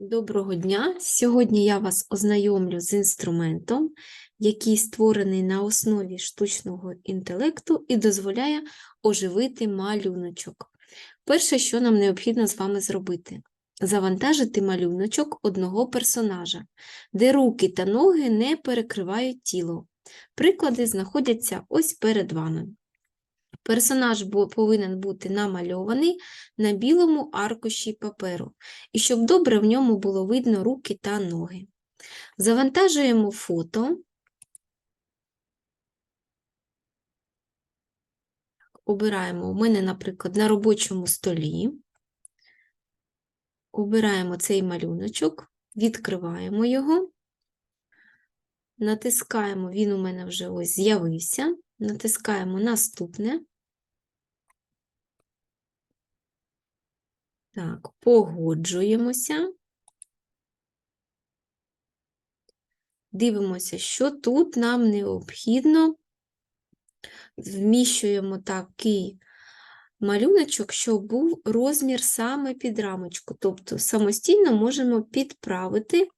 Доброго дня! Сьогодні я вас ознайомлю з інструментом, який створений на основі штучного інтелекту і дозволяє оживити малюночок. Перше, що нам необхідно з вами зробити завантажити малюночок одного персонажа, де руки та ноги не перекривають тіло. Приклади знаходяться ось перед вами. Персонаж повинен бути намальований на білому аркуші паперу, і щоб добре в ньому було видно руки та ноги. Завантажуємо фото. Обираємо, у мене, наприклад, на робочому столі. Обираємо цей малюночок, відкриваємо його, натискаємо, він у мене вже ось з'явився, натискаємо наступне. Так, погоджуємося. Дивимося, що тут нам необхідно. Вміщуємо такий малюночок, щоб був розмір саме під рамочку. Тобто самостійно можемо підправити,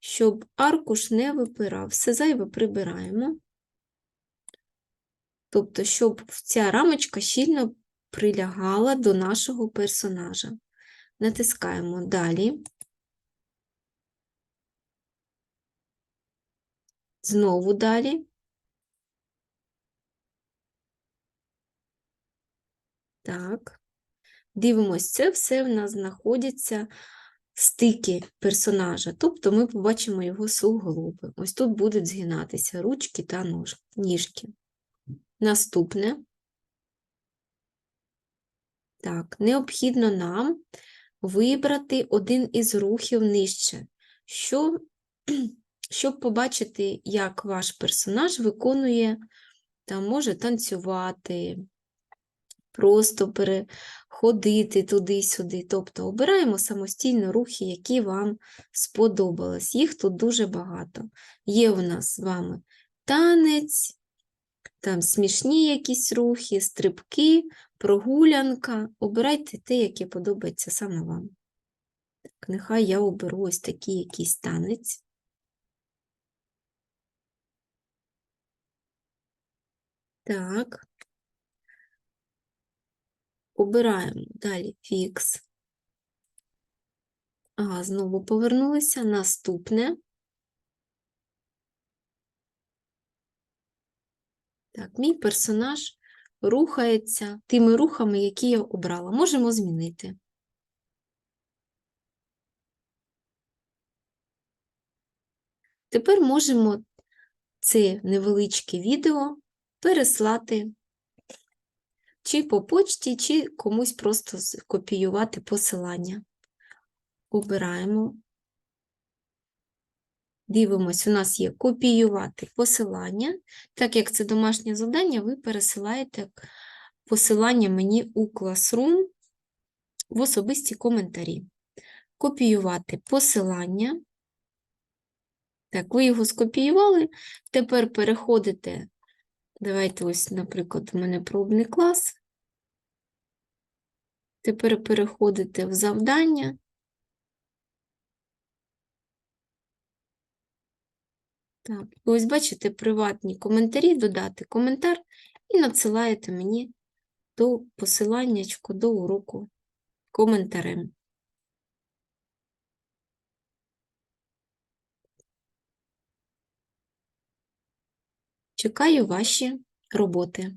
щоб аркуш не випирав. Все зайве прибираємо. Тобто, щоб ця рамочка щільно прилягала до нашого персонажа. Натискаємо далі. Знову далі. Так. Дивимось, це все в нас знаходяться стики персонажа. Тобто ми побачимо його суглоби. Ось тут будуть згинатися ручки та ніжки. Наступне. Так, необхідно нам вибрати один із рухів нижче, що, щоб побачити, як ваш персонаж виконує, там може танцювати, просто переходити туди-сюди. Тобто обираємо самостійно рухи, які вам сподобались. Їх тут дуже багато. Є у нас з вами танець, там смішні якісь рухи, стрибки, прогулянка. Обирайте те, яке подобається саме вам. Так, нехай я оберу ось такий якийсь танець. Так. Обираємо далі фікс. Ага, знову повернулися. Наступне. Так, мій персонаж рухається тими рухами, які я обрала. Можемо змінити. Тепер можемо це невеличке відео переслати чи по почті, чи комусь просто копіювати посилання. Обираємо. Дивимось, у нас є копіювати посилання. Так як це домашнє завдання, ви пересилаєте посилання мені у Classroom в особисті коментарі. Копіювати посилання. Так, ви його скопіювали. Тепер переходите. Давайте ось, наприклад, у мене пробний клас. Тепер переходите в завдання. Так, ось бачите, приватні коментарі, додати коментар і надсилаєте мені до посиланнячку до уроку коментарем. Чекаю ваші роботи.